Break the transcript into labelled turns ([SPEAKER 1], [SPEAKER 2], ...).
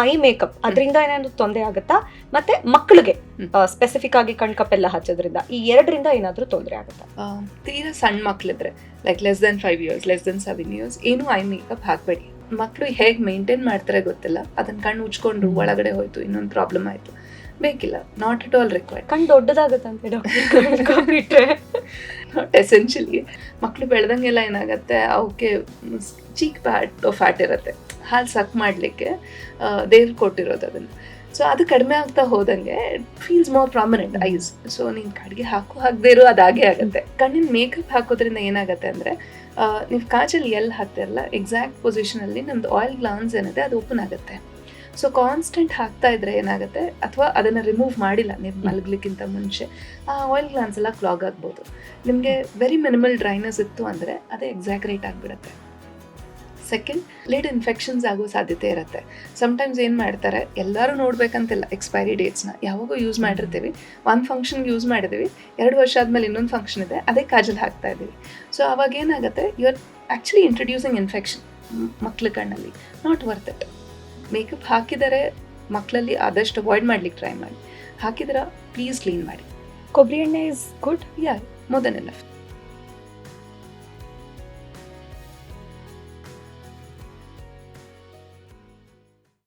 [SPEAKER 1] I makeup ಅದರಿಂದ ಏನಾದ್ರು ತೊಂದರೆ ಆಗುತ್ತಾ? ಮತ್ತೆ ಮಕ್ಕಳಿಗೆ ಸ್ಪೆಸಿಫಿಕ್ ಆಗಿ ಕಣ್ಕಪ್ ಎಲ್ಲ ಹಚ್ಚೋದ್ರಿಂದ ಈ ಎರಡರಿಂದ ಏನಾದ್ರೂ ತೊಂದರೆ ಆಗುತ್ತಾ?
[SPEAKER 2] ತೀರಾ ಸಣ್ಣ ಮಕ್ಳಿದ್ರೆ like less than five years less than seven years ಏನು ಐ ಮೇಕಪ್ ಹಾಕಬೇಡಿ. ಮಕ್ಕಳು ಹೇಗೆ ಮೇಂಟೈನ್ ಮಾಡ್ತಾರೆ ಗೊತ್ತಿಲ್ಲ. ಅದನ್ನ ಕಣ್ಣು ಉಜ್ಕೊಂಡು ಒಳಗಡೆ ಹೋಯ್ತು ಇನ್ನೊಂದು ಪ್ರಾಬ್ಲಮ್ ಆಯ್ತು. ಬೇಕಿಲ್ಲ ನಾಟ್ ಅಟ್ ಆಲ್ ರಿಕ್ವೈರ್
[SPEAKER 1] ಕಣ್ಣು ದೊಡ್ಡದಾಗತ್ತಂತೆ ಡಾಕ್ಟರ್
[SPEAKER 2] ನಾಟ್ ಎಸೆನ್ಷಿಯಲಿ ಮಕ್ಕಳು ಬೆಳೆದಂಗೆಲ್ಲ ಏನಾಗುತ್ತೆ ಅವಕ್ಕೆ ಚೀಕ್ ಫ್ಯಾಟ್ ಫ್ಯಾಟ್ ಇರುತ್ತೆ. ಹಾಲು ಸಕ್ ಮಾಡಲಿಕ್ಕೆ ದೇವ್ರು ಕೊಟ್ಟಿರೋದು ಅದನ್ನು. ಸೊ ಅದು ಕಡಿಮೆ ಆಗ್ತಾ ಹೋದಂಗೆ feels more prominent eyes so ನೀನು ಕಡೆಗೆ ಹಾಕು, ಹಾಕದೇ ಇರೋ ಅದಾಗೆ ಆಗುತ್ತೆ. ಕಣ್ಣಿನ ಮೇಕಪ್ ಹಾಕೋದ್ರಿಂದ ಏನಾಗುತ್ತೆ ಅಂದರೆ ನೀವು ಕಾಜಲ್ಲಿ ಎಲ್ಲಿ ಹಾಕ್ತಿರಲ್ಲ ಎಕ್ಸಾಕ್ಟ್ ಪೊಸಿಷನಲ್ಲಿ ನಮ್ದು ಆಯಿಲ್ ಗ್ಲಾನ್ಸ್ ಏನಿದೆ ಅದು ಓಪನ್ ಆಗುತ್ತೆ. ಸೊ ಕಾನ್ಸ್ಟೆಂಟ್ ಹಾಕ್ತಾ ಇದ್ರೆ ಏನಾಗುತ್ತೆ, ಅಥವಾ ಅದನ್ನು ರಿಮೂವ್ ಮಾಡಿಲ್ಲ, ನೀವು ಮಲಗಲಿಕ್ಕಿಂತ ಮುಂಚೆ, ಆ ಆಯಿಲ್ ಗ್ಲಾನ್ಸ್ ಎಲ್ಲ ಕ್ಲಾಗ್ ಆಗ್ಬೋದು. ನಿಮಗೆ ವೆರಿ ಮಿನಿಮಲ್ ಡ್ರೈನೆಸ್ ಇತ್ತು ಅಂದರೆ ಅದೇ ಎಕ್ಸಾಕ್ರೇಟ್ ಆಗಿಬಿಡುತ್ತೆ. ಸೆಕೆಂಡ್ ಲೇಟ್ ಇನ್ಫೆಕ್ಷನ್ಸ್ ಆಗೋ ಸಾಧ್ಯತೆ ಇರುತ್ತೆ. ಸಮಟೈಮ್ಸ್ ಏನು ಮಾಡ್ತಾರೆ ಎಲ್ಲರೂ ನೋಡಬೇಕಂತಿಲ್ಲ ಎಕ್ಸ್ಪೈರಿ ಡೇಟ್ಸ್ನ ಯಾವಾಗೋ ಯೂಸ್ ಮಾಡಿರ್ತೀವಿ ಒಂದು ಫಂಕ್ಷನ್ಗೆ ಯೂಸ್ ಮಾಡಿದ್ದೀವಿ ಎರಡು ವರ್ಷ ಆದಮೇಲೆ ಇನ್ನೊಂದು ಫಂಕ್ಷನ್ ಇದೆ ಅದೇ ಕಾಜಲ್ ಹಾಕ್ತಾ ಇದ್ದೀವಿ. ಸೊ ಅವಾಗ ಏನಾಗುತ್ತೆ you are actually introducing infection ಮಕ್ಳ ಕಣ್ಣಲ್ಲಿ. ನಾಟ್ ವರ್ತ್ ಇಟ್ ಮೇಕಪ್ ಹಾಕಿದರೆ ಮಕ್ಕಳಲ್ಲಿ ಆದಷ್ಟು ಅವಾಯ್ಡ್ ಮಾಡ್ಲಿಕ್ಕೆ ಟ್ರೈ ಮಾಡಿ. ಹಾಕಿದ್ರೆ ಪ್ಲೀಸ್ ಕ್ಲೀನ್ ಮಾಡಿ.
[SPEAKER 1] ಕೊಬ್ಬರಿ ಎಣ್ಣೆ is good
[SPEAKER 2] yeah more than enough